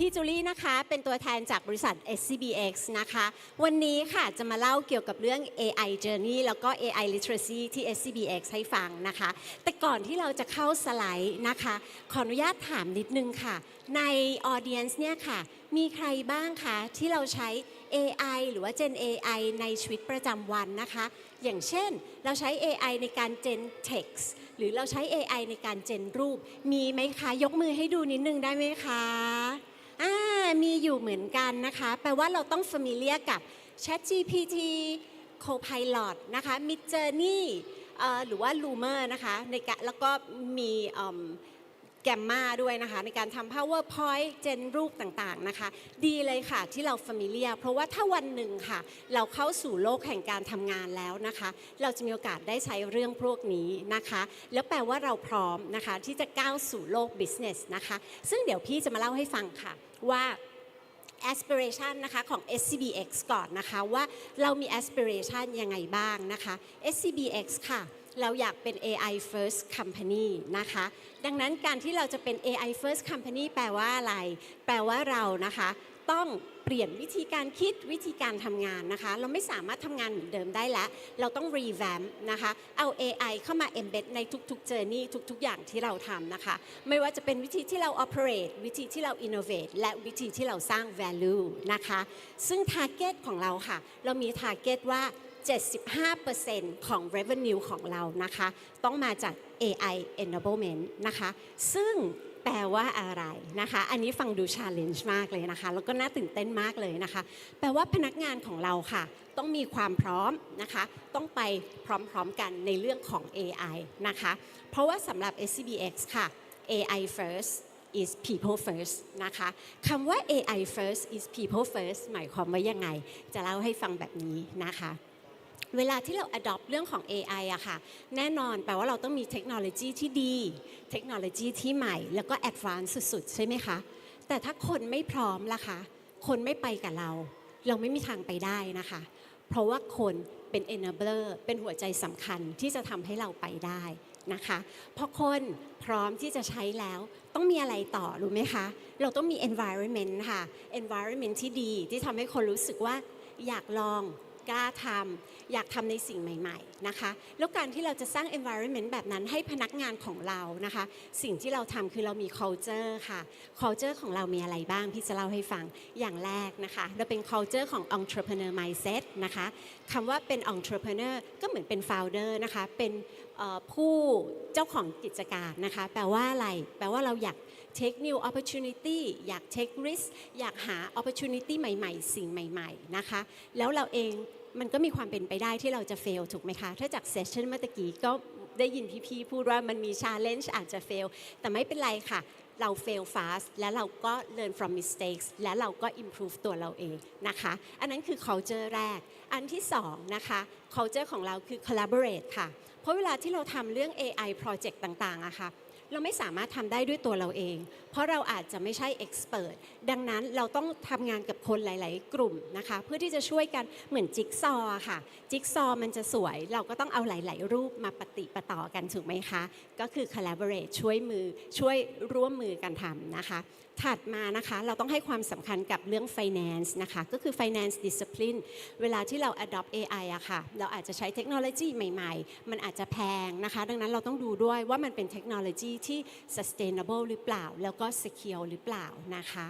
พี่จูลี่นะคะ เป็นตัวแทนจากบริษัท SCBX นะคะ วันนี้ค่ะจะมาเล่าเกี่ยวกับเรื่อง AI Journey แล้วก็ AI Literacy ที่ SCBX ให้ฟังนะคะ แต่ก่อนที่เราจะเข้าสไลด์นะคะ ขออนุญาตถามนิดนึงค่ะ ใน Audience เนี่ยค่ะ มีใครบ้างคะที่เราใช้ AI หรือว่า Gen AI ในชีวิตประจำวันนะคะ อย่างเช่น เราใช้ AI ในการ Gen Text หรือเราใช้ AI ในการ Gen รูป มีไหมคะ ยกมือให้ดูนิดนึงได้ไหมคะ อ่ามีอยู่เหมือนกันนะคะ แปลว่าเราต้อง familiar กับ ChatGPT Copilot นะคะ Midjourney หรือว่า Loomer นะคะในการแล้วก็มี แกมมาด้วยนะคะ ในการทำ PowerPoint เจนรูปต่างๆนะคะ ดีเลยค่ะที่เรา familiar เพราะว่าถ้าวันหนึ่งค่ะ เราเข้าสู่โลกแห่งการทำงานแล้วนะคะ เราจะมีโอกาสได้ใช้เรื่องพวกนี้นะคะ แล้วแปลว่าเราพร้อมนะคะ ที่จะก้าวสู่โลก business นะคะ ซึ่งเดี๋ยวพี่จะมาเล่าให้ฟังค่ะว่า aspiration นะคะของ SCBX ก่อนนะคะว่าเรามี aspiration ยังไงบ้างนะคะ SCBX ค่ะ เราอยากเป็น AI first company นะคะ ดังนั้นการที่เราจะเป็น AI first company แปลว่าอะไร แปลว่าเรานะคะต้องเปลี่ยนวิธีการคิดวิธีการทำงานนะคะ เราไม่สามารถทำงานเหมือนเดิมได้แล้ว เราต้อง revamp นะคะเอา AI เข้ามา embed ในทุกๆ journey ทุกๆ อย่างที่เราทำนะคะ ไม่ว่าจะเป็นวิธีที่เรา operate วิธีที่เรา innovate และวิธีที่เราสร้าง value นะคะ ซึ่ง target ของเราค่ะ เรามี target ว่า 75%ของ revenue ของเรานะคะ ต้องมาจาก AI enablement นะคะ ซึ่งแปลว่าอะไรนะคะ อันนี้ฟังดู challenge มากเลยนะคะ แล้วก็น่าตื่นเต้นมากเลยนะคะ แปลว่าพนักงานของเราค่ะ ต้องมีความพร้อมนะคะ ต้องไปพร้อมๆกันในเรื่องของ AI นะคะ เพราะว่าสำหรับ SCBX ค่ะ AI first is people first นะคะคำว่า AI first is people first หมายความว่ายังไง จะเล่าให้ฟังแบบนี้นะคะ เวลาที่เรา adopt เรื่องของ AI อะค่ะ แน่นอนแปลว่าเราต้องมีเทคโนโลยีที่ดี เทคโนโลยีที่ใหม่ แล้วก็ advance สุดๆ ใช่ไหมคะ แต่ถ้าคนไม่พร้อมล่ะคะ คนไม่ไปกับเรา เราไม่มีทางไปได้นะคะ เพราะว่าคนเป็น enabler เป็นหัวใจสำคัญที่จะทำให้เราไปได้นะคะพอคนพร้อมที่จะใช้แล้วต้องมีอะไรต่อ รู้ไหมคะ เราต้องมี environment ค่ะ environment ที่ดีที่ทำให้คนรู้สึกว่าอยากลอง กล้าทำอยากทำในสิ่งใหม่ ๆนะคะ แล้วการที่เราจะสร้าง environment แบบนั้นให้พนักงานของเรานะคะ สิ่งที่เราทำคือเรามี culture ค่ะ culture ของเรามีอะไรบ้าง พี่จะเล่าให้ฟังอย่างแรกนะคะ เราเป็น culture ของ entrepreneur mindset นะคะคำว่าเป็น entrepreneur ก็เหมือนเป็น founder นะคะ เป็นผู้เจ้าของกิจการนะคะ แปลว่าอะไร แปลว่าเราอยาก take new opportunity อยาก take risk อยากหา opportunity ใหม่ ๆ สิ่งใหม่ ๆ นะคะ แล้วเราเองมันก็มีความเป็นไปได้ที่เราจะ fail ถูกไหมคะ ถ้าจาก session เมื่อตะกี้ก็ได้ยินพี่ๆพูดว่ามันมี challenge อาจจะ fail แต่ไม่เป็นไรค่ะ เรา fail fast แล้วเราก็ learn from mistakes และเราก็ improve ตัวเราเองนะคะ อันนั้นคือ culture แรก อันที่สองนะคะ culture ของเราคือ collaborate ค่ะ เพราะเวลาที่เราทำเรื่อง AI project ต่างๆอะค่ะ เราไม่สามารถทำได้ด้วยตัวเราเอง เพราะเราอาจจะไม่ใช่เอ็กซ์เพรสดังนั้นเราต้องทำงานกับคนหลาย ๆ กลุ่มนะคะ เพื่อที่จะช่วยกันเหมือนจิ๊กซอว์ค่ะ จิ๊กซอว์มันจะสวย เราก็ต้องเอาหลาย ๆ รูปมาปฏิปต่อกันถูกไหมคะ ก็คือ collaborate ช่วยมือช่วยร่วมมือกันทำนะคะ ถัดมานะคะเราต้องให้ความสำคัญกับเรื่อง finance นะคะก็คือ finance discipline เวลาที่เรา adopt AI อะค่ะเราอาจจะใช้เทคโนโลยีใหม่ๆ มันอาจจะแพงนะคะ ดังนั้นเราต้องดูด้วยว่ามันเป็นเทคโนโลยีที่ sustainable หรือเปล่า แล้วก็ secure หรือเปล่านะคะ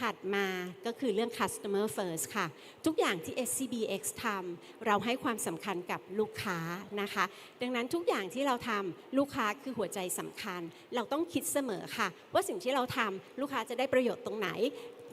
ถัดมาก็คือเรื่อง customer first ค่ะ ทุกอย่างที่ SCBX ทำเราให้ความสำคัญกับลูกค้านะคะ ดังนั้นทุกอย่างที่เราทำลูกค้าคือหัวใจสำคัญ เราต้องคิดเสมอค่ะ ว่าสิ่งที่เราทำลูกค้าจะได้ประโยชน์ตรงไหน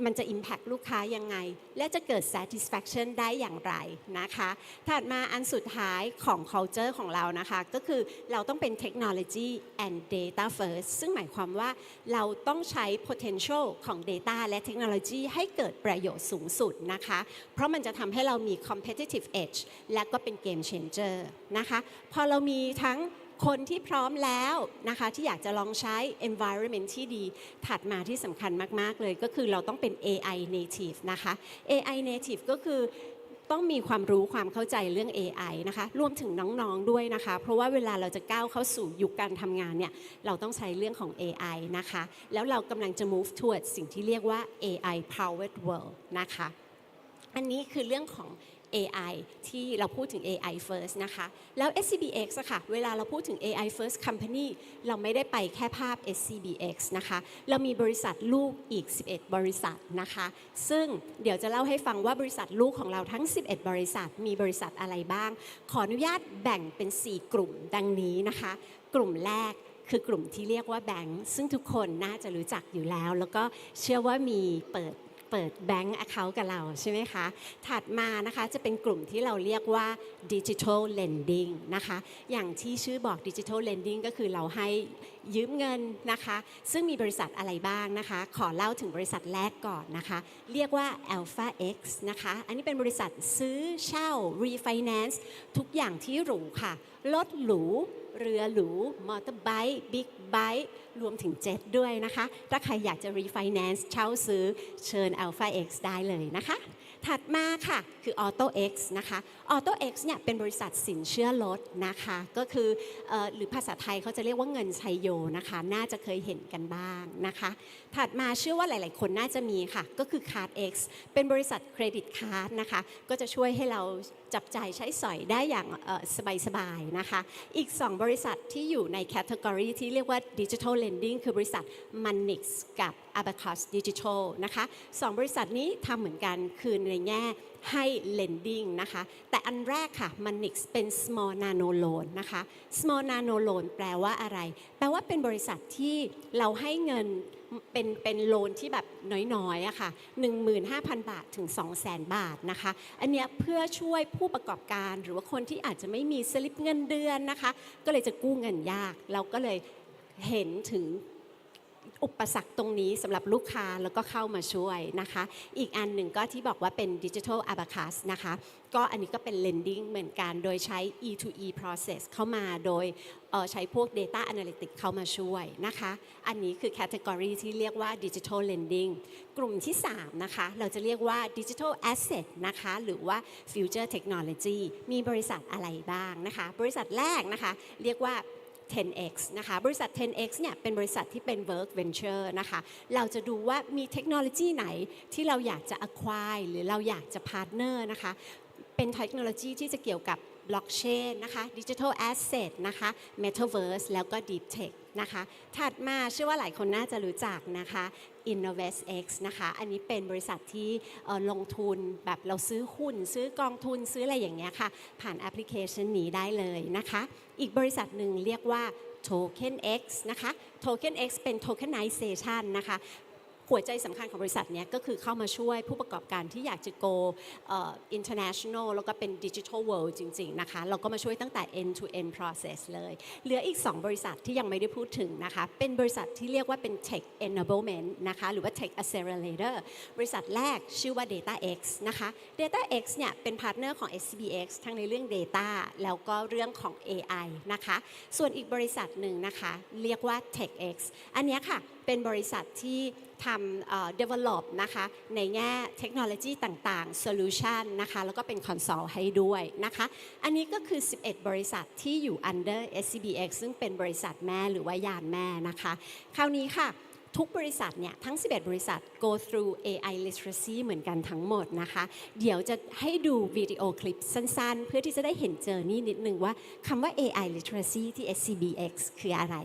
มันจะ Impact ลูกค้ายังไง และจะเกิด satisfaction ได้อย่างไรนะคะ ถัดมาอันสุดท้ายของ culture ของเรานะคะ ก็คือเราต้องเป็น technology and data first ซึ่งหมายความว่าเราต้องใช้ potential ของ data และเทคโนโลยีให้เกิดประโยชน์สูงสุดนะคะ เพราะมันจะทำให้เรามี competitive edge และก็เป็น game changer นะคะ พอเรามีทั้ง คนที่พร้อมแล้วนะคะที่อยากจะลองใช้ environment ที่ดี ถัดมาที่สำคัญมาก ๆ เลยก็คือเราต้องเป็น AI native นะคะ AI native ก็คือต้องมีความรู้ความเข้าใจเรื่อง AI นะคะ รวมถึงน้องๆด้วยนะคะ เพราะว่าเวลาเราจะก้าวเข้าสู่ยุคการทำงานเนี่ย เราต้องใช้เรื่องของ AI นะคะ แล้วเรากำลังจะ move towards สิ่งที่เรียกว่า AI powered world นะคะ อันนี้คือเรื่องของ AI ที่เราพูดถึง AI first นะคะ แล้ว SCBX อะค่ะ เวลาเราพูดถึง AI first company เราไม่ได้ไปแค่ภาพ SCBX นะคะ เรามีบริษัทลูกอีก 11 บริษัทนะคะ ซึ่งเดี๋ยวจะเล่าให้ฟังว่าบริษัทลูกของเราทั้ง 11 บริษัท มีบริษัทอะไรบ้าง ขออนุญาตแบ่งเป็น 4 กลุ่มดังนี้นะคะ กลุ่มแรกคือกลุ่มที่เรียกว่าแบงก์ซึ่งทุกคนน่าจะรู้จักอยู่แล้ว แล้วก็เชื่อว่ามีเปิด เปิดแบงก์ account กับเราใช่ไหมคะ ถัดมานะคะจะเป็นกลุ่มที่เราเรียกว่า digital lending นะคะ อย่างที่ชื่อบอก digital lending ก็คือเราให้ยืมเงินนะคะ ซึ่งมีบริษัทอะไรบ้างนะคะ ขอเล่าถึงบริษัทแรกก่อนนะคะ เรียกว่า Alpha X นะคะ อันนี้เป็นบริษัทซื้อเช่า refinance ทุกอย่างที่หรูค่ะ รถหรู เรือหรู มอเตอร์ไบค์บิ๊กไบค์รวมถึงเจ็ตด้วยนะคะ ถ้าใครอยากจะ refinance เช่าซื้อเชิญ Alpha X ได้เลยนะคะ ถัดมาค่ะ คือ Auto X นะคะ Auto X เนี่ยเป็นบริษัทสินเชื่อรถนะคะ ก็คือออหรือภาษาไทยเขาจะเรียกว่าเงินชัยโยนะคะ น่าจะเคยเห็นกันบ้างนะคะ ถัดมาเชื่อว่าหลาย ๆ คนน่าจะมีค่ะ ก็คือ Card X เป็นบริษัทเครดิตการ์ดนะคะ ก็จะช่วยให้เราจับจ่ายใช้สอยได้อย่างสบายๆนะคะ อีก 2 บริษัทที่อยู่ในแคตตากรีที่เรียกว่า Digital Lending คือบริษัท Manix กับ Abacus Digital นะคะสองบริษัทนี้ทำเหมือนกันคือในแง่ให้ lending นะคะ แต่อันแรกค่ะ Manix เป็น small nano loan นะคะ small nano loan แปลว่าอะไร แปลว่าเป็นบริษัทที่เราให้เงิน เป็นเป็นโลนที่แบบน้อยๆอะค่ะ15,000 บาทถึง 200,000 บาทนะคะ อันเนี้ยเพื่อช่วยผู้ประกอบการหรือว่าคนที่อาจจะไม่มีสลิปเงินเดือนนะคะ ก็เลยจะกู้เงินยาก เราก็เลยเห็นถึง อุปสรรคตรงนี้สำหรับลูกค้าแล้วก็เข้ามาช่วยนะคะ อีกอันหนึ่งก็ที่บอกว่าเป็น Digital Abacus นะคะ ก็อันนี้ก็เป็น lending เหมือนกันโดยใช้ E2E process เข้ามาโดยใช้พวก Data Analytics เข้ามาช่วยนะคะ อันนี้คือ category ที่เรียกว่า Digital Lending กลุ่มที่ 3 นะคะ เราจะเรียกว่า Digital Asset นะคะ หรือว่า Future Technology มีบริษัทอะไรบ้างนะคะ บริษัทแรกนะคะ เรียกว่า 10x นะคะ บริษัท 10x เนี่ยเป็นบริษัทที่เป็น work venture นะคะ เราจะดูว่ามีเทคโนโลยีไหนที่เราอยากจะ acquire หรือเราอยากจะ partner นะคะ เป็นเทคโนโลยีที่จะเกี่ยวกับบล็อกเชนนะคะ Digital Asset นะคะ Metaverse แล้วก็ Deep t e c นะคะถัดมาเชื่อว่าหลายคนน่าจะรู้จักนะคะ InnovestX นะคะอันนี้เป็นบริษัทที่ลงทุนแบบเราซื้อหุ้น ซื้อกองทุนซื้ออะไรอย่างเงี้ยค่ะ ผ่านแอปพลิเคชันนี้ได้เลยนะคะ อีกบริษัทหนึ่งเรียกว่า Token X นะคะ Token X เป็น tokenization นะคะ หัวใจสำคัญของบริษัทเนี้ยก็คือเข้ามาช่วยผู้ประกอบการที่อยากจะ go international แล้วก็เป็น digital world จริง ๆ นะคะ เราก็มาช่วยตั้งแต่ end to end process เลย เหลืออีก 2 บริษัทที่ยังไม่ได้พูดถึงนะคะ เป็นบริษัทที่เรียกว่าเป็น tech enablement นะคะ หรือว่า tech accelerator บริษัทแรกชื่อว่า DataX นะคะ DataX เนี่ยเป็นพาร์ทเนอร์ของ SCBX ทั้งในเรื่อง Data แล้วก็เรื่องของ AI นะคะ ส่วนอีกบริษัทหนึ่งนะคะ เรียกว่า TechX อันนี้ค่ะ เป็นบริษัทที่ทำ develop นะคะในแง่เทคโนโลยีต่างๆ solution นะคะแล้วก็เป็น consult ให้ด้วยนะคะอันนี้ก็คือ 11 บริษัทที่อยู่ under SCBX ซึ่งเป็นบริษัทแม่หรือว่ายานแม่นะคะคราวนี้ค่ะทุกบริษัทเนี่ยทั้ง 11 บริษัท go through AI literacy เหมือนกันทั้งหมดนะคะ เดี๋ยวจะให้ดูวิดีโอคลิปสั้นๆ เพื่อที่จะได้เห็นเจอนี่นิดนึงว่าคำว่า AI literacy ที่ SCBX คืออะไร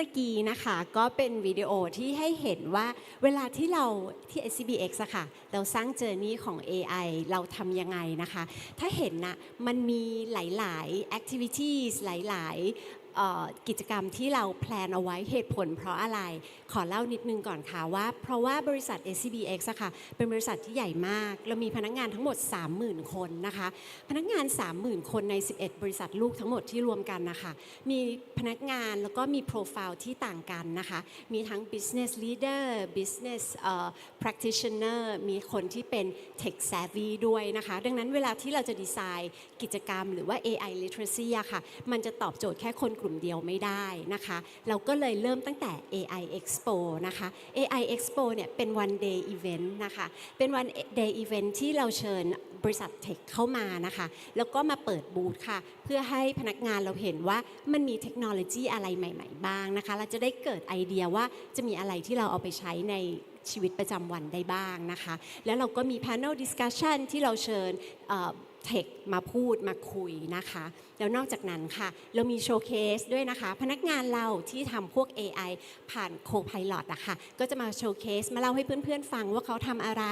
ตะกี้นะคะ ก็เป็นวิดีโอที่ให้เห็นว่าเวลาที่เราที่ SCBX อะค่ะ เราสร้างเจอร์นี่ของ AI เราทำยังไงนะคะ ถ้าเห็นนะมันมีหลาย ๆ activities หลาย ๆ กิจกรรมที่เราแพลนเอาไว้เหตุผลเพราะอะไร ขอเล่านิดนึงก่อนค่ะว่า เพราะว่าบริษัท SCBX อะค่ะเป็นบริษัทที่ใหญ่มาก เรามีพนักงานทั้งหมด 30,000 คนนะคะ พนักงาน 30,000 คนใน 11 บริษัทลูกทั้งหมดที่รวมกันนะคะมีพนักงานแล้วก็มีโปรไฟล์ที่ต่างกันนะคะ มีทั้ง business leader business เอ่อ practitioner มีคนที่เป็น tech savvy ด้วยนะคะ ดังนั้นเวลาที่เราจะดีไซน์กิจกรรมหรือว่า AI literacy อะค่ะ มันจะตอบโจทย์แค่คนกลุ่มเดียวไม่ได้นะคะ เราก็เลยเริ่มตั้งแต่ AI Expo นะคะ AI Expo เนี่ยเป็น one day event นะคะ เป็น one day event ที่เราเชิญบริษัทเทคเข้ามานะคะ แล้วก็มาเปิดบูธค่ะ เพื่อให้พนักงานเราเห็นว่ามันมีเทคโนโลยีอะไรใหม่ ๆ บ้างนะคะ เราจะได้เกิดไอเดียว่าจะมีอะไรที่เราเอาไปใช้ในชีวิตประจำวันได้บ้างนะคะ แล้วเราก็มี panel discussion ที่เราเชิญ เทคมาพูดมาคุยนะคะ แล้วนอกจากนั้นค่ะ เรามีโชว์เคสด้วยนะคะ พนักงานเราที่ทำพวก AI ผ่าน Co-Pilot นะคะ ก็จะมาโชว์เคสมาเล่าให้เพื่อนๆ ฟังว่าเขาทำอะไร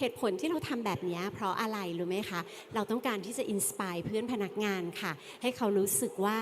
เหตุผลที่เราทำแบบนี้เพราะอะไรรู้ไหมคะ เราต้องการที่จะอินสปายเพื่อนพนักงานค่ะ ให้เขารู้สึกว่า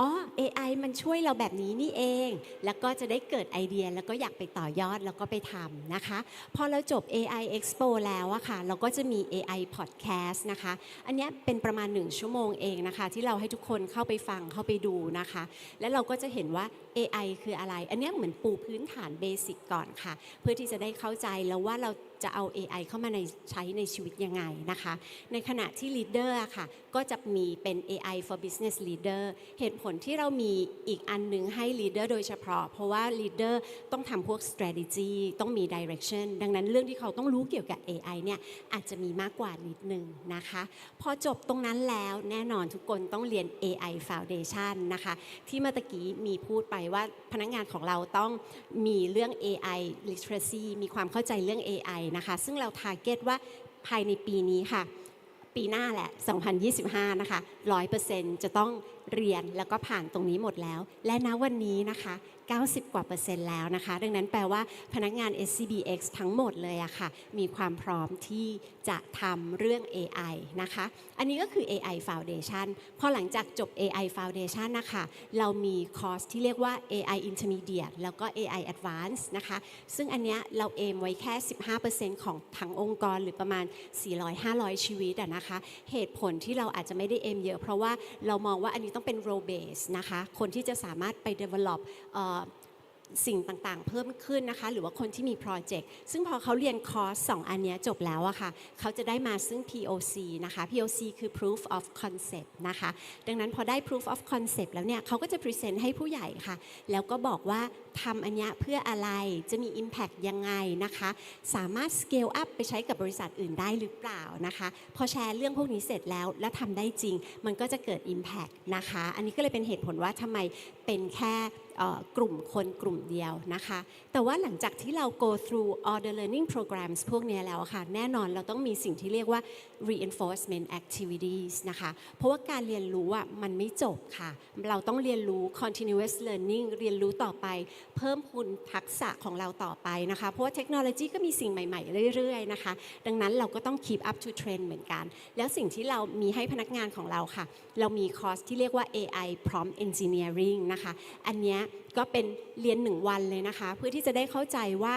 อ๋อ AI มันช่วยเราแบบนี้นี่เอง แล้วก็จะได้เกิดไอเดียแล้วก็อยากไปต่อยอดแล้วก็ไปทำนะคะ พอเราจบ AI Expo แล้วอะค่ะ เราก็จะมี AI Podcast นะคะ อันนี้เป็นประมาณ 1 ชั่วโมงเองนะคะ ที่เราให้ทุกคนเข้าไปฟังเข้าไปดูนะคะ แล้วเราก็จะเห็นว่า AI คืออะไร อันนี้เหมือนปูพื้นฐานเบสิกก่อนค่ะ เพื่อที่จะได้เข้าใจแล้วว่าเรา จะเอา AI เข้ามาในใช้ในชีวิตยังไงนะคะ ในขณะที่ leader ค่ะก็จะมีเป็น AI for business leader เหตุผลที่เรามีอีกอันหนึงให้ leader โดยเฉพาะ เพราะว่า leader ต้องทำพวก strategy ต้องมี direction ดังนั้นเรื่องที่เขาต้องรู้เกี่ยวกับ AI เนี่ยอาจจะมีมากกว่านิดนึงนะคะ พอจบตรงนั้นแล้วแน่นอนทุกคนต้องเรียน AI Foundation นะคะที่เมื่อตะกี้มีพูดไปว่าพนักงานของเราต้องมีเรื่อง AI literacy มีความเข้าใจเรื่อง AI นะคะ ซึ่งเรา target ว่าภายในปีนี้ค่ะ ปีหน้าแหละ 2025 นะคะ 100%จะต้องเรียนแล้วก็ผ่านตรงนี้หมดแล้ว และณวันนี้นะคะ 90 กว่าเปอร์เซ็นต์แล้วนะคะ ดังนั้นแปลว่าพนักงาน SCBX ทั้งหมดเลยอะค่ะ มีความพร้อมที่จะทำเรื่อง AI นะคะ อันนี้ก็คือ AI Foundation พอหลังจากจบ AI Foundation นะคะ เรามีคอร์สที่เรียกว่า AI Intermediate แล้วก็ AI Advanced นะคะ ซึ่งอันเนี้ยเราเอมไว้แค่ 15%ของทั้งองค์กรหรือประมาณ 400-500 ชีวิตอะนะคะ เหตุผลที่เราอาจจะไม่ได้เอมเยอะเพราะว่าเรามองว่าอันนี้ต้องเป็น role base นะคะ คนที่จะสามารถไป develop สิ่งต่างๆ เพิ่มขึ้นนะคะ หรือว่าคนที่มีโปรเจกต์ซึ่งพอเขาเรียนคอร์สสองอันนี้จบแล้วอะค่ะเขาจะได้มาซึ่ง POC นะคะ POC คือ proof of concept นะคะ ดังนั้นพอได้ proof of concept แล้วเนี่ยเขาก็จะ present ให้ผู้ใหญ่ค่ะ แล้วก็บอกว่าทำอันนี้เพื่ออะไรจะมี impact ยังไงนะคะ สามารถ scale up ไปใช้กับบริษัทอื่นได้หรือเปล่านะคะ พอแชร์เรื่องพวกนี้เสร็จแล้วและทำได้จริง มันก็จะเกิด impact นะคะ อันนี้ก็เลยเป็นเหตุผลว่าทำไมเป็นแค่กลุ่มคนกลุ่มเดียวนะคะ แต่ว่าหลังจากที่เรา go through all the learning programs พวกนี้แล้วค่ะ แน่นอนเราต้องมีสิ่งที่เรียกว่า reinforcement activities นะคะ เพราะว่าการเรียนรู้อะมันไม่จบค่ะ เราต้องเรียนรู้ continuous learning เรียนรู้ต่อไป เพิ่มพูนทักษะของเราต่อไปนะคะ เพราะว่าเทคโนโลยีก็มีสิ่งใหม่ ๆ เรื่อย ๆ นะคะ ดังนั้นเราก็ต้อง keep up to trend เหมือนกัน แล้วสิ่งที่เรามีให้พนักงานของเราค่ะ เรามีคอร์สที่เรียกว่า AI prompt engineering นะคะ อันนี้ก็เป็นเรียนหนึ่งวันเลยนะคะ เพื่อที่จะได้เข้าใจว่า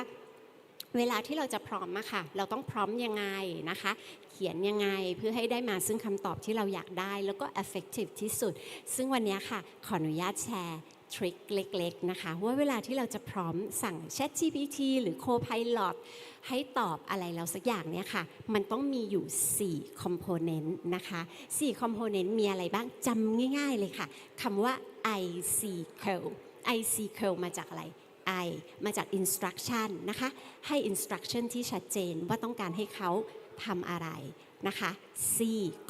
เวลาที่เราจะพร้อมอะค่ะ เราต้องพร้อมยังไงนะคะ เขียนยังไงเพื่อให้ได้มาซึ่งคำตอบที่เราอยากได้ แล้วก็ effective ที่สุด ซึ่งวันนี้ค่ะ ขออนุญาตแชร์ ทริคเล็กๆนะคะ ว่าเวลาที่เราจะพร้อมสั่ง Chat GPT หรือ Copilot ให้ตอบอะไรเราสักอย่างเนี่ยค่ะ มันต้องมีอยู่ 4 component นะคะ 4 component มีอะไรบ้างจำง่ายๆเลยค่ะคำว่า IC curl IC curl มาจากอะไร I มาจาก instruction นะคะ ให้ instruction ที่ชัดเจนว่าต้องการให้เขาทำอะไรนะคะ C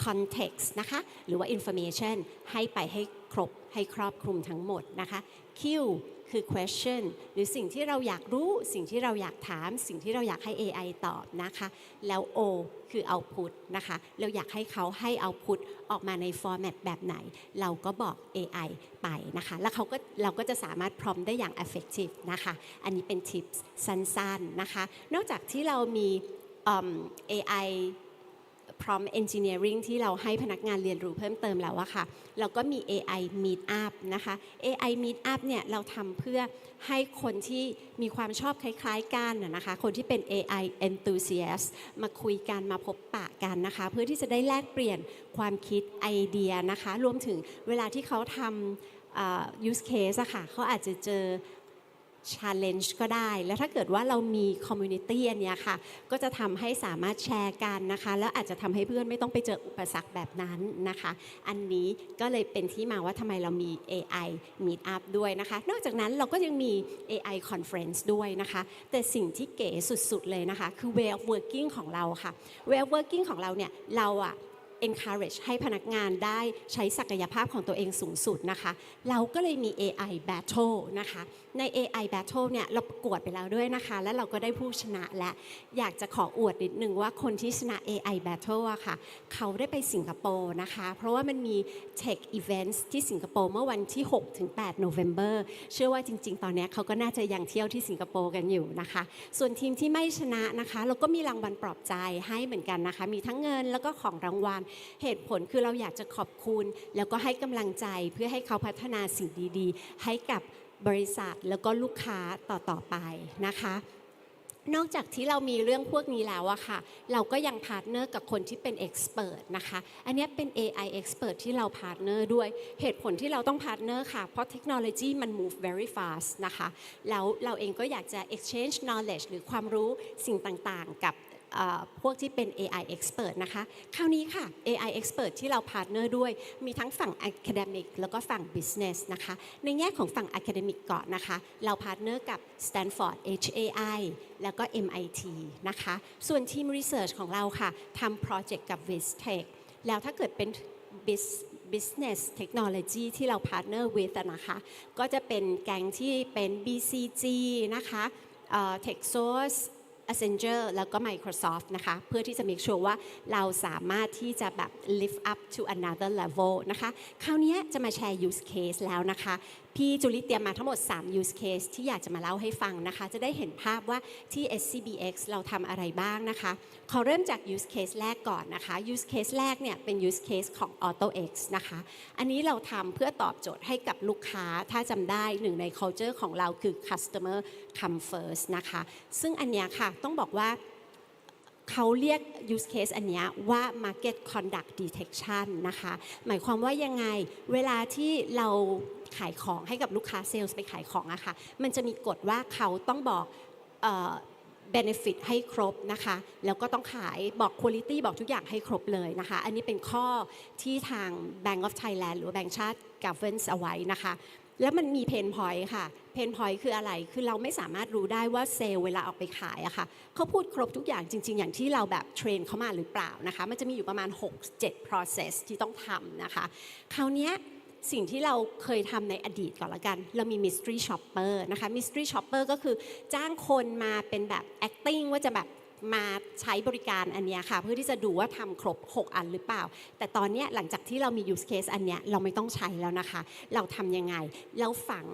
context นะคะ หรือว่า information ให้ไปให้ ครบให้ครอบคลุมทั้งหมดนะคะ Q คือ question หรือสิ่งที่เราอยากรู้สิ่งที่เราอยากถาม สิ่งที่เราอยากให้ AI ตอบนะคะ แล้ว O คือ output นะคะ เราอยากให้เขาให้ output ออกมาใน format แบบไหน เราก็บอก AI ไปนะคะ แล้วเขาก็เราก็จะสามารถพร้อมได้อย่าง effective นะคะ อันนี้เป็น tips สั้นๆนะคะ นอกจากที่เรามี AI prompt engineering ที่เราให้พนักงานเรียนรู้เพิ่มเติมแล้วอะค่ะ เราก็มี AI Meet Up นะคะ AI Meet Up เนี่ยเราทำเพื่อให้คนที่มีความชอบคล้ายๆกันนะนะคะ คนที่เป็น AI enthusiast มาคุยกันมาพบปะกันนะคะ เพื่อที่จะได้แลกเปลี่ยนความคิดไอเดียนะคะ รวมถึงเวลาที่เขาทำ use case อะค่ะเขาอาจจะเจอ challenge ก็ได้ แล้วถ้าเกิดว่าเรามี community อันนี้ค่ะ ก็จะทำให้สามารถแชร์กันนะคะ แล้วอาจจะทำให้เพื่อนไม่ต้องไปเจออุปสรรคแบบนั้นนะคะ อันนี้ก็เลยเป็นที่มาว่าทำไมเรามี AI Meet Up ด้วยนะคะ นอกจากนั้นเราก็ยังมี AI Conference ด้วยนะคะ แต่สิ่งที่เก๋สุดๆเลยนะคะ คือ way of working ของเราค่ะ way of working ของเราเนี่ยเราอะ encourage ให้พนักงานได้ใช้ศักยภาพของตัวเองสูงสุดนะคะ เราก็เลยมี AI Battle นะคะ ใน AI Battle เนี่ยเราประกวดไปแล้วด้วยนะคะ แล้วเราก็ได้ผู้ชนะและ อยากจะขออวดนิดนึงว่าคนที่ชนะ AI Battle อะค่ะ เขาได้ไปสิงคโปร์นะคะ เพราะว่ามันมี Tech Events ที่สิงคโปร์เมื่อวันที่ 6 ถึง 8 November เชื่อว่าจริง ๆ ตอนนี้เขาก็น่าจะยังเที่ยวที่สิงคโปร์กันอยู่นะคะ ส่วนทีมที่ไม่ชนะนะคะ เราก็มีรางวัลปลอบใจให้เหมือนกันนะคะ มีทั้งเงินแล้วก็ของรางวัลเหตุผลคือเราอยากจะขอบคุณ แล้วก็ให้กำลังใจเพื่อให้เขาพัฒนาสิ่งดีๆ ให้กับบริษัทแล้วก็ลูกค้าต่อๆไปนะคะนอกจากที่เรามีเรื่องพวกนี้แล้วอะค่ะ เราก็ยังพาร์ทเนอร์กับคนที่เป็นเอ็กซ์เพรสนะคะ อันนี้เป็น AI expert ที่เราพาร์ทเนอร์ด้วย เหตุผลที่เราต้องพาร์ทเนอร์ค่ะ เพราะเทคโนโลยีมัน move very fast นะคะ แล้วเราเองก็อยากจะ exchange knowledge หรือความรู้สิ่งต่างๆ กับ พวกที่เป็น AI expert นะคะ คราวนี้ค่ะ AI expert ที่เราพาร์ทเนอร์ด้วย มีทั้งฝั่ง academic แล้วก็ฝั่ง business นะคะ ในแง่ของฝั่ง academic ก่อนนะคะ เราพาร์ทเนอร์กับ Stanford HAI แล้วก็ MIT นะคะ ส่วนทีม research ของเราค่ะทำโปรเจกต์กับ Vistech แล้วถ้าเกิดเป็น business technology ที่เราพาร์ทเนอร์ with นะคะ ก็จะเป็นแกงที่เป็น BCG นะคะ TechSource Accenture แล้วก็ Microsoft นะคะ เพื่อที่จะ make sure ว่าเราสามารถที่จะแบบ lift up to another level นะคะ คราวนี้จะมาแชร์ use case แล้วนะคะ พี่จุลิเตรียมมาทั้งหมด 3 use case ที่อยากจะมาเล่าให้ฟังนะคะ จะได้เห็นภาพว่าที่ SCBX เราทำอะไรบ้างนะคะ ขอเริ่มจาก use case แรกก่อนนะคะ use case แรกเนี่ยเป็น use case ของ AutoX นะคะ อันนี้เราทำเพื่อตอบโจทย์ให้กับลูกค้า ถ้าจำได้หนึ่งใน culture ของเราคือ customer come first นะคะ ซึ่งอันเนี้ยค่ะต้องบอกว่า เขาเรียก use case อันนี้ว่า market conduct detection นะคะ หมายความว่ายังไงเวลาที่เราขายของให้กับลูกค้าเซลล์ไปขายของอะค่ะมันจะมีกฎว่าเขาต้องบอกเอ่อ benefit ให้ครบนะคะ แล้วก็ต้องขายบอก quality บอกทุกอย่างให้ครบเลยนะคะ อันนี้เป็นข้อที่ทาง Bank of Thailand หรือแบงก์ชาติ governs เอาไว้นะคะ แล้วมันมีเพนพอยต์ค่ะ เพนพอยต์คืออะไร คือเราไม่สามารถรู้ได้ว่าเซลล์เวลาออกไปขายอะค่ะเขาพูดครบทุกอย่างจริง ๆ อย่างที่เราแบบเทรนเขามาหรือเปล่านะคะ มันจะมีอยู่ประมาณ 6-7 process ที่ต้องทำนะคะ คราวนี้สิ่งที่เราเคยทำในอดีตก่อนละกัน เรามี mystery shopper นะคะ mystery shopper ก็คือจ้างคนมาเป็นแบบ acting ว่าจะแบบ มาใช้บริการอันนี้ค่ะ เพื่อที่จะดูว่าทำครบ 6 อันหรือเปล่า แต่ตอนนี้หลังจากที่เรามี use case อันนี้เราไม่ต้องใช้แล้วนะคะ เราทำยังไง เราฝัง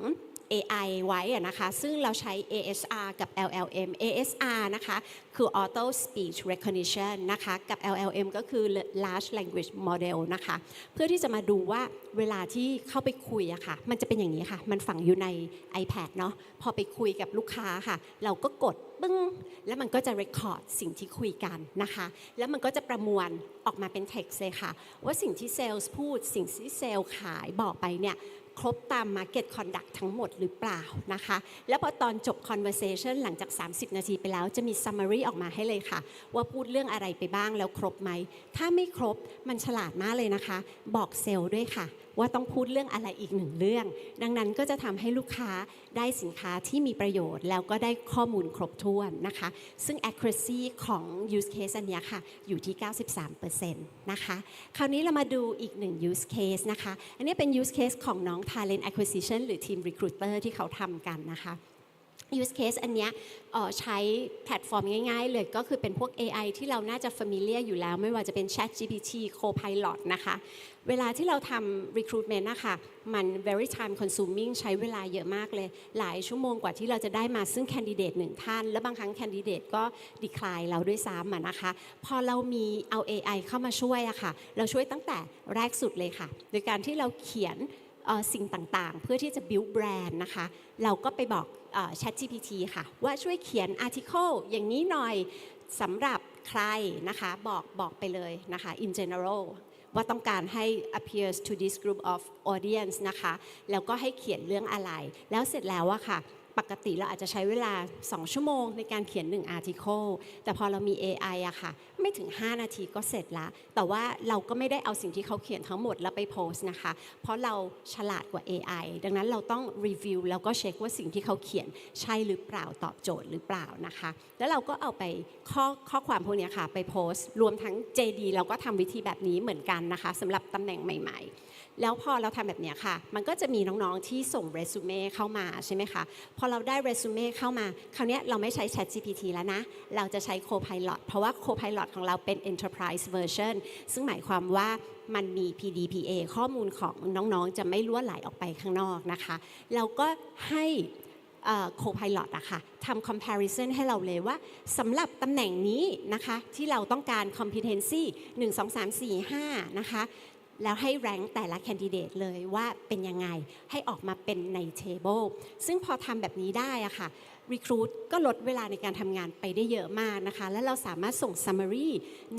AI ไว้นะคะ ซึ่งเราใช้ ASR กับ LLM ASR นะคะ คือ Auto Speech Recognition นะคะ กับ LLM ก็คือ Large Language Model นะคะ เพื่อที่จะมาดูว่าเวลาที่เข้าไปคุยอะค่ะ มันจะเป็นอย่างนี้ค่ะ มันฝังอยู่ใน iPad เนาะ พอไปคุยกับลูกค้าค่ะ เราก็กดปึ้ง แล้วมันก็จะ record สิ่งที่คุยกันนะคะ แล้วมันก็จะประมวลออกมาเป็น text เลยค่ะ ว่าสิ่งที่เซลล์พูด สิ่งที่เซลล์ขายบอกไปเนี่ย ครบตาม Market Conduct ทั้งหมดหรือเปล่านะคะ แล้วพอตอนจบ Conversation หลังจาก 30 นาทีไปแล้วจะมี Summary ออกมาให้เลยค่ะ ว่าพูดเรื่องอะไรไปบ้างแล้วครบไหม ถ้าไม่ครบมันฉลาดมากเลยนะคะ บอกเซลล์ด้วยค่ะ ว่าต้องพูดเรื่องอะไรอีกหนึ่งเรื่อง ดังนั้นก็จะทำให้ลูกค้าได้สินค้าที่มีประโยชน์ แล้วก็ได้ข้อมูลครบถ้วนนะคะ ซึ่ง accuracy ของ use case อันนี้ค่ะ อยู่ที่ 93%นะคะ คราวนี้เรามาดูอีกหนึ่ง use case นะคะ อันนี้เป็น use case ของน้อง talent acquisition หรือทีม recruiter ที่เขาทำกันนะคะ use case อันเนี้ยใช้แพลตฟอร์มง่ายๆ เลยก็คือเป็นพวก AI ที่เราน่าจะ familiar อยู่แล้ว ไม่ว่าจะเป็น Chat GPT Copilot นะคะ เวลาที่เราทำ recruitment นะคะมัน very time consuming ใช้เวลาเยอะมากเลย หลายชั่วโมงกว่าที่เราจะได้มาซึ่ง candidate หนึ่งท่าน และบางครั้ง candidate ก็ decline เราด้วยซ้ำนะคะ พอเรามีเอา AI เข้ามาช่วยอะค่ะ เราช่วยตั้งแต่แรกสุดเลยค่ะ โดยการที่เราเขียนสิ่งต่างๆ เพื่อที่จะ build brand นะคะ เราก็ไปบอก ChatGPT ค่ะ ว่าช่วยเขียน article อย่างนี้หน่อยสำหรับใครนะคะ บอกบอกไปเลยนะคะ in general ว่าต้องการให้ appears to this group of audience นะคะ แล้วก็ให้เขียนเรื่องอะไร แล้วเสร็จแล้วอะค่ะ ปกติเราอาจจะใช้เวลา 2 ชั่วโมงในการเขียน 1 article แต่พอเรามี AI อะค่ะ ไม่ถึง 5 นาทีก็เสร็จละ แต่ว่าเราก็ไม่ได้เอาสิ่งที่เขาเขียนทั้งหมดแล้วไปโพสต์นะคะ เพราะเราฉลาดกว่า AI ดังนั้นเราต้องรีวิวแล้วก็เช็คว่าสิ่งที่เขาเขียนใช่หรือเปล่าตอบโจทย์หรือเปล่านะคะ แล้วเราก็เอาไปข้อข้อความพวกนี้ค่ะไปโพสต์ รวมทั้ง JD เราก็ทำวิธีแบบนี้เหมือนกันนะคะสำหรับตำแหน่งใหม่ ๆ แล้วพอเราทำแบบนี้ค่ะ มันก็จะมีน้องๆที่ส่งเรซูเม่เข้ามาใช่ไหมคะ พอเราได้เรซูเม่เข้ามา คราวนี้เราไม่ใช้ Chat GPT แล้วนะ เราจะใช้ Copilot เพราะว่า Copilot ของเราเป็น Enterprise Version ซึ่งหมายความว่ามันมี PDPA ข้อมูลของน้องๆ จะไม่ล้วนไหลออกไปข้างนอกนะคะ เราก็ให้โคพาย o t อะค่ะทำ comparison ให้เราเลยว่าสำหรับตำแหน่งนี้นะคะที่เราต้องการ competency 1 2 3 4 5นะคะ แล้วให้แรงแต่ละแคนดิเดตเลยว่าเป็นยังไงให้ออกมาเป็นในเทเบิลซึ่งพอทำแบบนี้ได้อะค่ะ Recruit ก็ลดเวลาในการทำงานไปได้เยอะมากนะคะ และเราสามารถส่ง Summary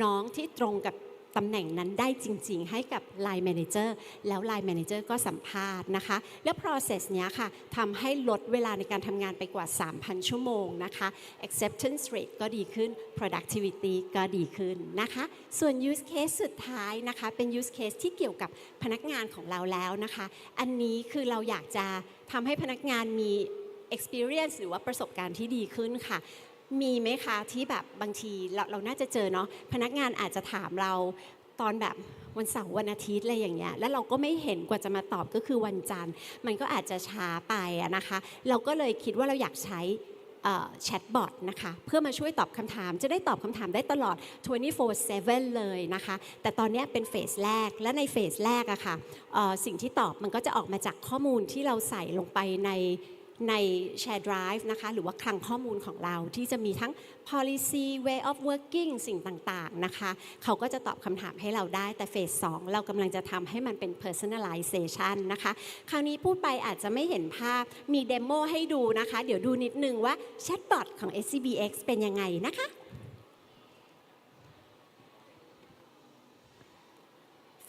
น้องที่ตรงกับ ตำแหน่งนั้นได้จริง ๆ ให้กับ Line Manager แล้ว Line Manager ก็สัมภาษณ์นะคะ แล้ว process เนี้ยค่ะทำให้ลดเวลาในการทำงานไปกว่า 3,000 ชั่วโมงนะคะ acceptance rate ก็ดีขึ้น productivity ก็ดีขึ้นนะคะ ส่วน use case สุดท้ายนะคะเป็น use case ที่เกี่ยวกับพนักงานของเราแล้วนะคะ อันนี้คือเราอยากจะทำให้พนักงานมี experience หรือว่าประสบการณ์ที่ดีขึ้นค่ะ มีไหมคะที่แบบบางทีเราเราน่าจะเจอเนาะพนักงานอาจจะถามเราตอนแบบวันเสาร์วันอาทิตย์อะไรอย่างเงี้ยแล้วเราก็ไม่เห็นกว่าจะมาตอบก็คือวันจันทร์ มันก็อาจจะช้าไปอะนะคะ เราก็เลยคิดว่าเราอยากใช้แชทบอทนะคะเพื่อมาช่วยตอบคำถาม จะได้ตอบคำถามได้ตลอด 24/7 เลยนะคะ แต่ตอนนี้เป็นเฟสแรกและในเฟสแรกอะค่ะเอ่อสิ่งที่ตอบมันก็จะออกมาจากข้อมูลที่เราใส่ลงไปใน ใน Share Drive นะคะหรือว่าคลังข้อมูลของเราที่จะมีทั้ง policy way of working สิ่งต่างๆนะคะเขาก็จะตอบคำถามให้เราได้แต่เฟส2เรากำลังจะทำให้มันเป็น personalization นะคะ คราวนี้พูดไปอาจจะไม่เห็นภาพมีเดโมให้ดูนะคะ เดี๋ยวดูนิดนึงว่า Chatbot ของ SCBX เป็นยังไงนะคะ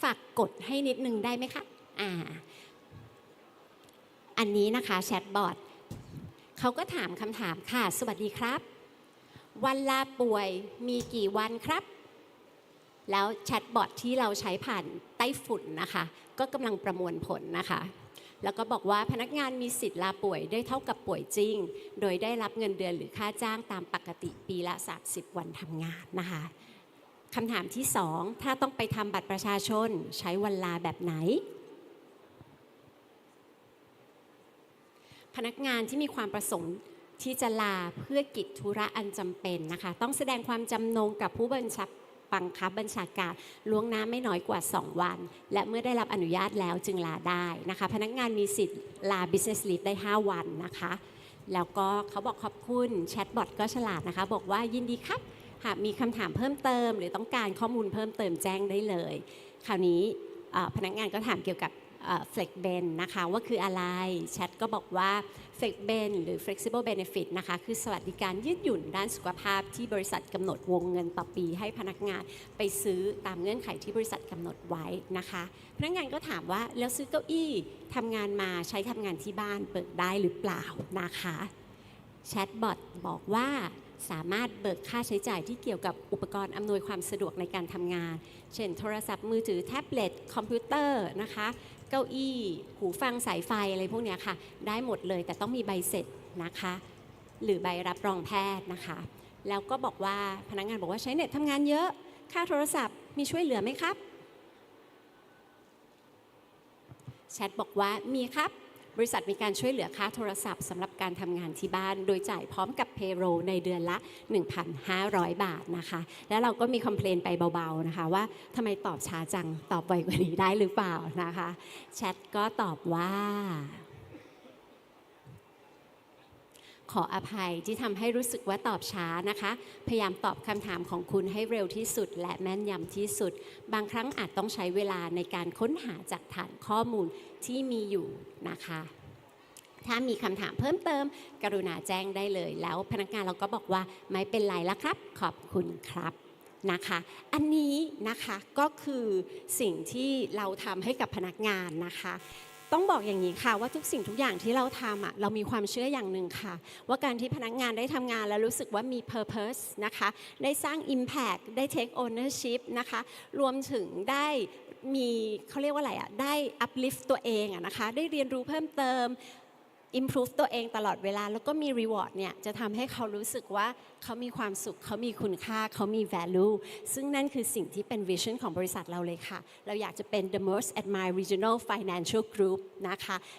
ฝากกดให้นิดนึงได้ไหมคะ อ่า อันนี้นะคะแชทบอท เขาก็ถามคำถามค่ะ สวัสดีครับ วันลาป่วยมีกี่วันครับ แล้วแชทบอทที่เราใช้ผ่านไต้ฝุ่นนะคะ ก็กำลังประมวลผลนะคะ แล้วก็บอกว่าพนักงานมีสิทธิ์ลาป่วยได้เท่ากับป่วยจริง โดยได้รับเงินเดือนหรือค่าจ้างตามปกติปีละ 30 วันทำงานนะคะคำถามที่ 2 ถ้าต้องไปทำบัตรประชาชนใช้วันลาแบบไหน พนักงานที่มีความประสงค์ที่จะลาเพื่อกิจธุระอันจำเป็นนะคะ ต้องแสดงความจำนงกับผู้บัญชาบังคับบัญชาการล่วงหน้าไม่น้อยกว่า 2 วัน และเมื่อได้รับอนุญาตแล้วจึงลาได้นะคะ พนักงานมีสิทธิ์ลา business leave ได้ 5 วันนะคะ แล้วก็เขาบอกขอบคุณแชทบอทก็ฉลาดนะคะ บอกว่ายินดีครับ หากมีคำถามเพิ่มเติม หรือต้องการข้อมูลเพิ่มเติมแจ้งได้เลย คราวนี้พนักงานก็ถามเกี่ยวกับ เฟล็กเบนนะคะว่าคืออะไรแชทก็บอกว่า f l e x b e n หรือ flexible benefit นะคะคือสวัสดิการยืดหยุ่นด้านสุขภาพที่บริษัทกำหนดวงเงินต่อปี ให้พนักงานไปซื้อตามเงื่อนไขที่บริษัทกำหนดไว้นะคะพนักงานก็ถามว่าแล้วซื้อเก้าอี้ทำงานมาใช้ทำงานที่บ้านเปิดได้หรือเปล่านะคะแชทบอทบอกว่าสามารถเบิกค่าใช้จ่ายที่เกี่ยวกับอุปกรณ์อำนวยความสะดวกในการทำงาน เช่น โทรศัพท์มือถือแท็บเล็ตคอมพิวเตอร์นะคะ เก้าอี้ หูฟังสายไฟอะไรพวกนี้ค่ะ ได้หมดเลยแต่ต้องมีใบเสร็จนะคะ หรือใบรับรองแพทย์นะคะ แล้วก็บอกว่าพนักงานบอกว่าใช้เน็ตทำงานเยอะ ค่าโทรศัพท์มีช่วยเหลือไหมครับแชทบอกว่ามีครับ บริษัทมีการช่วยเหลือค่าโทรศัพท์สำหรับการทำงานที่บ้าน โดยจ่ายพร้อมกับเพโรในเดือนละ 1,500 บาทนะคะ แล้วเราก็มีคอมเพลนไปเบาๆนะคะ ว่าทำไมตอบช้าจังตอบไวกว่านี้ได้หรือเปล่านะคะแชทก็ตอบว่า ข ออภัยที่ทำให้รู้สึกว่าตอบช้านะคะ พยายามตอบคำถามของคุณให้เร็วที่สุด และแม่นยำที่สุด บางครั้งอาจต้องใช้เวลาในการค้นหาจากฐานข้อมูลที่มีอยู่นะคะ ถ้ามีคำถามเพิ่มเติม กรุณาแจ้งได้เลย แล้วพนักงานเราก็บอกว่าไม่เป็นไรแล้วครับ ขอบคุณครับนะคะ อันนี้นะคะก็คือสิ่งที่เราทำให้กับพนักงานนะคะ ต้องบอกอย่างนี้ค่ะว่าทุกสิ่งทุกอย่างที่เราทำอะเรามีความเชื่ออย่างหนึ่งค่ะ ว่าการที่พนักงานได้ทำงานแล้วรู้สึกว่ามี purpose นะคะได้สร้าง impact ได้ take ownership นะคะรวมถึงได้มีเขาเรียกว่าอะไรอะได้ uplift ตัวเองอะนะคะได้เรียนรู้เพิ่มเติม improve ตัวเองตลอดเวลา แล้วก็มี reward เนี่ยจะทำให้เขารู้สึกว่าเขามีความสุข เขามีคุณค่า เขามี value ซึ่งนั่นคือสิ่งที่เป็น vision ของบริษัทเราเลยค่ะ เราอยากจะเป็น the most admired regional financial group นะคะ